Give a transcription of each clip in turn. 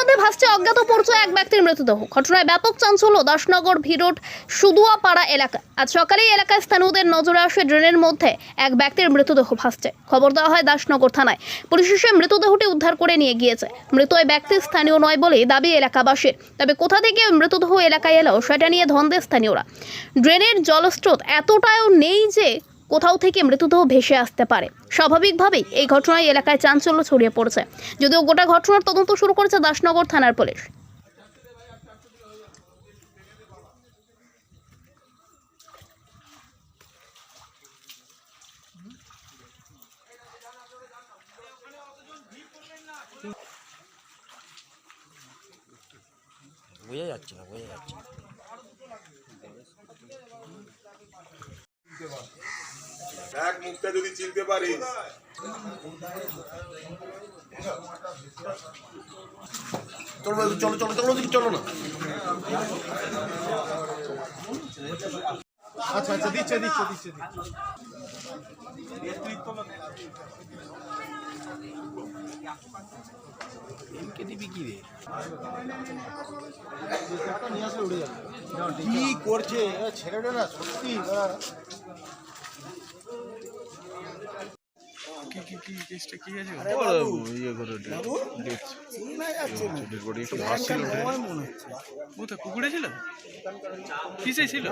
মধ্যে ভাসছে অজ্ঞাত পরিচয় এক ব্যক্তির মৃতদেহ। ঘটনায় ব্যাপক চাঞ্চল্য, দাসনগর ভিরোট সুদুয়াপাড়া এলাকা। আজ সকালেই এলাকায় স্থানীয়দের নজরে আসে ড্রেনের মধ্যে এক ব্যক্তির মৃতদেহ ভাসছে। খবর দেওয়া হয় দাসনগর থানায়। পুলিশ এসে মৃতদেহটি উদ্ধার করে নিয়ে গিয়েছে। মৃত ওই ব্যক্তি স্থানীয় নয় বলে দাবি এলাকাবাসীর। তবে কোথা থেকে ওই মৃতদেহ এলাকায় এলো, সেটা নিয়ে ধন্দে স্থানীয়রা। ড্রেনের জলস্রোত এতটাও নেই যে কোথাও থেকে মৃতদেহ ভেসে আসতে পারে। স্বাভাবিকভাবেই এই ঘটনায় এলাকায় চাঞ্চল্য ছড়িয়ে পড়েছে। যদিও গোটা ঘটনার তদন্ত শুরু করেছে দাসনগর থানার পুলিশ। যাচ্ছে না যাচ্ছে এক মুখটা যদি চিনতে পারিস চলো চলো চলো চলো না। আচ্ছা আচ্ছা দিচ্ছে দিচ্ছে দিচ্ছে দিচ্ছে। দিবি কি রে? করছে? ছেলেটা না সত্যি কি কি কি কেসটা কি আছে? ইয়ে করে বডি একটু ভাসছিল মনে পুকুরে ছিল? কিসে ছিল?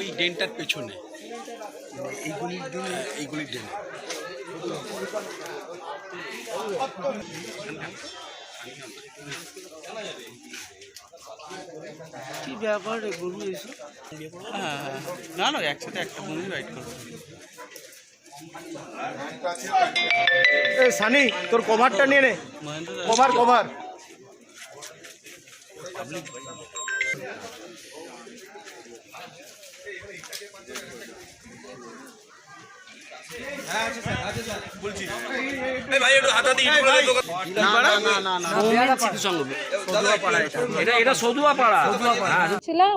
ওই ড্রেনটার পেছনে। এইগুলির ড্রেনে এইগুলির ড্রেনে। কি ব্যাপার রে গরু এসে? হ্যাঁ হ্যাঁ। না না একসাথে একটা মুভি রাইড করব। সানি তোর কভারটা নিয়ে নে। কভার কভার সদুয়া পাড়া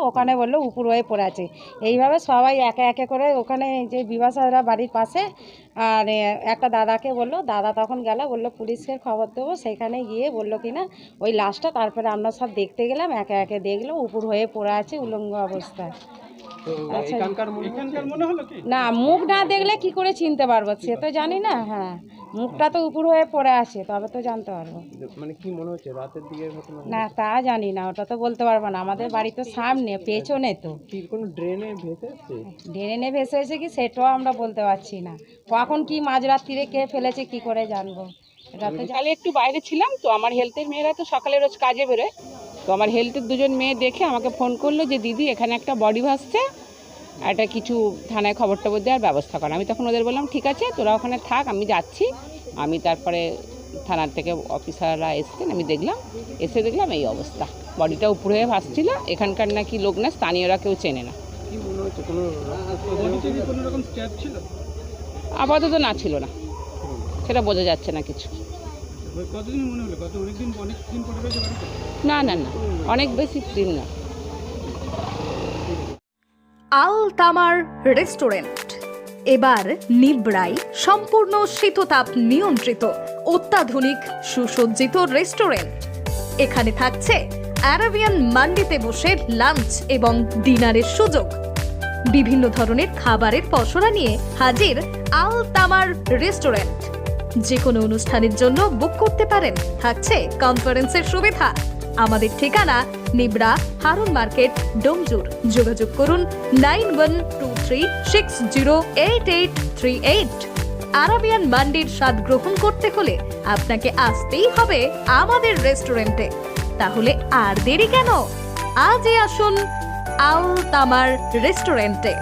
ওখানে বলল উপর হয়ে পড়ে আছে। এইভাবে সবাই একে একে করে ওখানে যে বিবাসারা বাড়ির পাশে, আর একটা দাদাকে বলল, দাদা তখন গেল, বলল পুলিশকে খবর দেবো, সেখানে গিয়ে বলল কি না, ওই লাশটা তারপরে আমরা সব দেখতে গেলাম, একে একে দেখল, উপর হয়ে পড়ে আছে উলঙ্গ অবস্থায়। না মুখ না দেখলে কি করে চিনতে পারব? সে তো জানি না হ্যাঁ। মুখটা তো উপর হয়ে পড়ে আছে তবে তো জানতে পারব। মানে কি মনে হচ্ছে রাতের দিকে না তা জানি না ওটা তো বলতে পারব না। আমাদের বাড়ি তো সামনে পেছনে তো। কোনো ড্রেনে ভেসে এসছে? ড্রেনে কি সেটাও আমরা বলতে পারছি না। কখন কি মাঝরাত্রিরে কে ফেলেছে কি করে জানব? এটা তো সকালে একটু বাইরে ছিলাম তো আমার হেলথের মেয়েরা তো সকালে রোজ কাজে বেরোয়। তো আমার হেলথের দুজন মেয়ে দেখে আমাকে ফোন করল যে দিদি এখানে একটা বডি ভাসছে একটা কিছু থানায় খবর টবর দেওয়ার ব্যবস্থা করা। আমি তখন ওদের বললাম ঠিক আছে তোরা ওখানে থাক আমি যাচ্ছি। আমি তারপরে থানার থেকে অফিসাররা এসছেন আমি দেখলাম এসে দেখলাম এই অবস্থা। বডিটা উপরে হয়ে ভাসছিল এখানকার নাকি লোক না স্থানীয়রা কেউ চেনে না। আপাতত না ছিল না। সেটা বোঝা যাচ্ছে না কিছু। কতদিন মনে হলো? কত অনেকদিন অনেক পরে না না না। অনেক বেশি দিন না। আল তামার রেস্টুরেন্ট। এবার নিবড়াই সম্পূর্ণ শীততাপ নিয়ন্ত্রিত অত্যাধুনিক সুসজ্জিত রেস্টুরেন্ট। এখানে থাকছে অ্যারাবিয়ান মান্ডিতে বসে লাঞ্চ এবং ডিনারের সুযোগ। বিভিন্ন ধরনের খাবারের পসরা নিয়ে হাজির আল তামার রেস্টুরেন্ট। যে কোনো অনুষ্ঠানের জন্য বুক করতে পারেন। থাকছে কনফারেন্সের সুবিধা। আমাদের ঠিকানা নিবড়া হারুন মার্কেট, ডোমজুর। যোগাযোগ করুন nine one two three six zero eight eight three eight. Arabian মান্ডির স্বাদ গ্রহণ করতে হলে আপনাকে আসতেই হবে আমাদের রেস্টুরেন্টে। তাহলে আর দেরি কেন? আজই আসুন আল তামার রেস্টুরেন্টে।